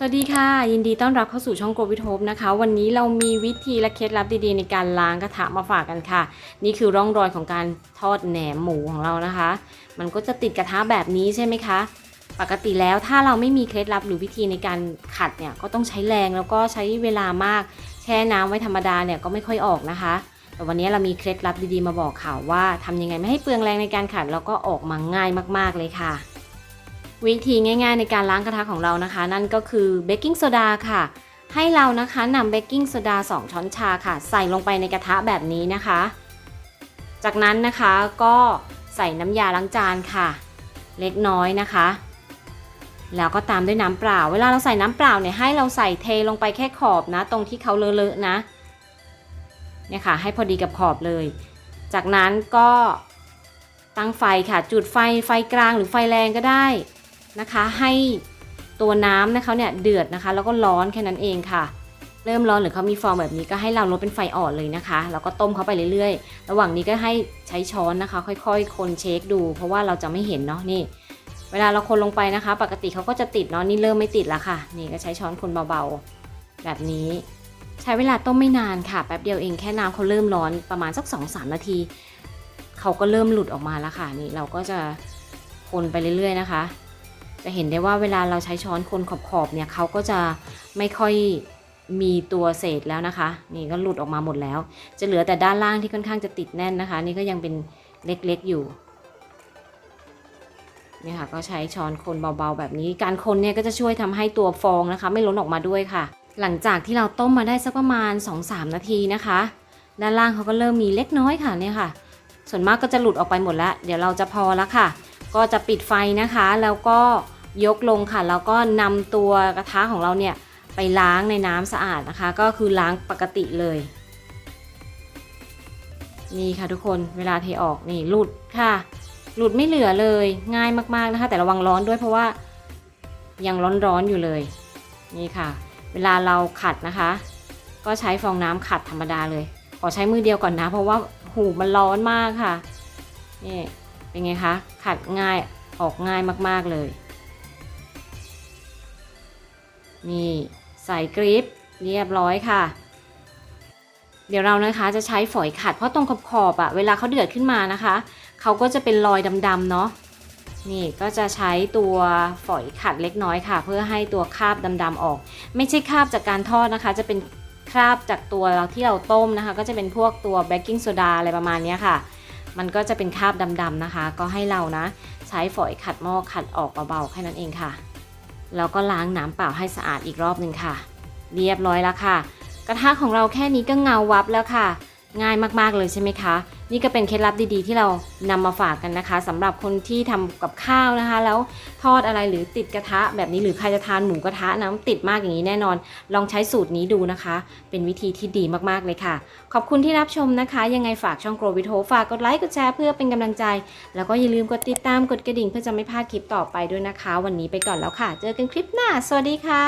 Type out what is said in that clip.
สวัสดีค่ะ ยินดีต้อนรับเข้าสู่ช่องโกวิทโฮปนะคะ วันนี้เรามีวิธีและเคล็ดลับดีๆ ในการล้างกระทะมาฝากกันค่ะ นี่คือร่องรอยของการทอดแหนมหมูของเรานะคะ มันก็จะติดกระทะแบบนี้ใช่ไหมคะ ปกติแล้วถ้าเราไม่มีเคล็ดลับหรือวิธีในการขัดเนี่ยก็ต้องใช้แรงแล้วก็ใช้เวลามาก แช่น้ำไว้ธรรมดาเนี่ยก็ไม่ค่อยออกนะคะ แต่วันนี้เรามีเคล็ดลับดีๆมาบอกค่ะว่าทำยังไงไม่ให้เปลืองแรงในการขัดแล้วก็ออกมาง่ายมาก ๆเลยค่ะ วิธีง่ายๆในการล้างกระทะของเรานะคะ นั่นก็คือเบกกิ้งโซดาค่ะ ให้เรานะคะนำเบกกิ้งโซดา 2 ช้อนชาค่ะ ใส่ลงไปในกระทะแบบนี้นะคะ จากนั้นนะคะก็ใส่น้ำยาล้างจานค่ะ เล็กน้อยนะคะ แล้วก็ตามด้วยน้ำเปล่า เวลาเราใส่น้ำเปล่าเนี่ยให้เราใส่เทลงไปแค่ขอบนะ ตรงที่เขาเลอะๆนะเนี่ยค่ะ ให้พอดีกับขอบเลย จากนั้นก็ตั้งไฟค่ะ จุดไฟไฟกลางหรือไฟแรงก็ได้ นะคะให้ตัวน้ำนะคะเนี่ยเดือดนะคะ แล้วก็ร้อนแค่นั้นเองค่ะ เริ่มร้อนหรือเขามีฟองแบบนี้ก็ให้เราลดเป็นไฟอ่อนเลยนะคะแล้วก็ต้มเขาไปเรื่อยๆ ระหว่างนี้ก็ให้ใช้ช้อนนะคะ ค่อยๆ คนเช็คดู เพราะว่าเราจะไม่เห็นเนาะนี่ เวลาเราคนลงไปนะคะ ปกติเขาก็จะติดเนาะนี่เริ่มไม่ติดแล้วค่ะ นี่ก็ใช้ช้อนคนเบาๆ แบบนี้ ใช้เวลาต้มไม่นานค่ะแป๊บเดียวเองแค่น้ำเขาเริ่มร้อนประมาณสัก2-3นาทีเขาก็เริ่มหลุดออกมาแล้วค่ะนี่เราก็จะคนไปเรื่อย ๆ นะคะ จะเห็นได้ว่าเวลาเราใช้ช้อนคนขอบๆเนี่ยเขาก็จะไม่ค่อยมีตัวเศษแล้วนะคะ นี่ก็หลุดออกมาหมดแล้ว จะเหลือแต่ด้านล่างที่ค่อนข้างจะติดแน่นนะคะ นี่ก็ยังเป็นเล็กๆอยู่นี่ค่ะก็ใช้ช้อนคนเบาๆแบบนี้ การคนเนี่ยก็จะช่วยทำให้ตัวฟองนะคะ ไม่ล้นออกมาด้วยค่ะ หลังจากที่เราต้มมาได้สักประมาณ 2-3 นาทีนะคะ ด้านล่างเขาก็เริ่มมีเล็กน้อยค่ะเนี่ยค่ะ ส่วนมากก็จะหลุดออกไปหมดแล้ว เดี๋ยวเราจะพอแล้วค่ะ ก็จะปิดไฟนะคะ แล้วก็ยกลงค่ะ แล้วก็นำตัวกระทะของเราเนี่ยไปล้างในน้ำสะอาดนะคะ ก็คือล้างปกติเลย นี่ค่ะทุกคนเวลาเทออกนี่หลุดค่ะ หลุดไม่เหลือเลยง่ายมากๆนะคะ แต่ระวังร้อนด้วยเพราะว่ายังร้อนๆอยู่เลย นี่ค่ะ เวลาเราขัดนะคะ ก็ใช้ฟองน้ำขัดธรรมดาเลย ขอใช้มือเดียวก่อนนะ เพราะว่าหูมันร้อนมากค่ะนี่ เป็นไงคะขัดง่ายออกง่ายมาก ๆ เลย นี่ใส่กริปเรียบร้อยค่ะ เดี๋ยวเรานะคะจะใช้ฝอยขัดเพราะตรงขอบขอบอะเวลาเขาเดือดขึ้นมานะคะเขาก็จะเป็นรอยดำๆเนาะนี่ก็จะใช้ตัวฝอยขัดเล็กน้อยค่ะ เพื่อให้ตัวคราบดำๆออก ไม่ใช่คราบจากการทอดนะคะ จะเป็นคราบจากตัวเราที่เราต้มนะคะ ก็จะเป็นพวกตัวเบกกิ้งโซดาอะไรประมาณนี้ค่ะ มันก็จะเป็นคราบดำๆนะคะ ก็ให้เรานะ ใช้ฝอยขัดหม้อขัดออกเบาๆแค่นั้นเองค่ะ แล้วก็ล้างน้ำเปล่าให้สะอาดอีกรอบหนึ่งค่ะ เรียบร้อยแล้วค่ะ กระทะของเราแค่นี้ก็เงาวับแล้วค่ะ ง่ายมากๆเลยใช่ไหมคะ นี่ก็เป็นเคล็ดลับดีๆ ที่เรานำมาฝากกันนะคะสำหรับคนที่ทำกับข้าวนะคะ แล้วทอดอะไรหรือติดกระทะแบบนี้หรือใครจะทานหมูกระทะนะติดมากอย่างนี้แน่นอน ลองใช้สูตรนี้ดูนะคะ เป็นวิธีที่ดีมากๆเลยค่ะ ขอบคุณที่รับชมนะคะ ยังไงฝากช่องโกรวิโทฝากกดไลค์กดแชร์เพื่อเป็นกำลังใจ แล้วก็อย่าลืมกดติดตามกดกระดิ่งเพื่อจะไม่พลาดคลิปต่อไปด้วยนะคะ วันนี้ไปก่อนแล้วค่ะ เจอกันคลิปหน้า สวัสดีค่ะ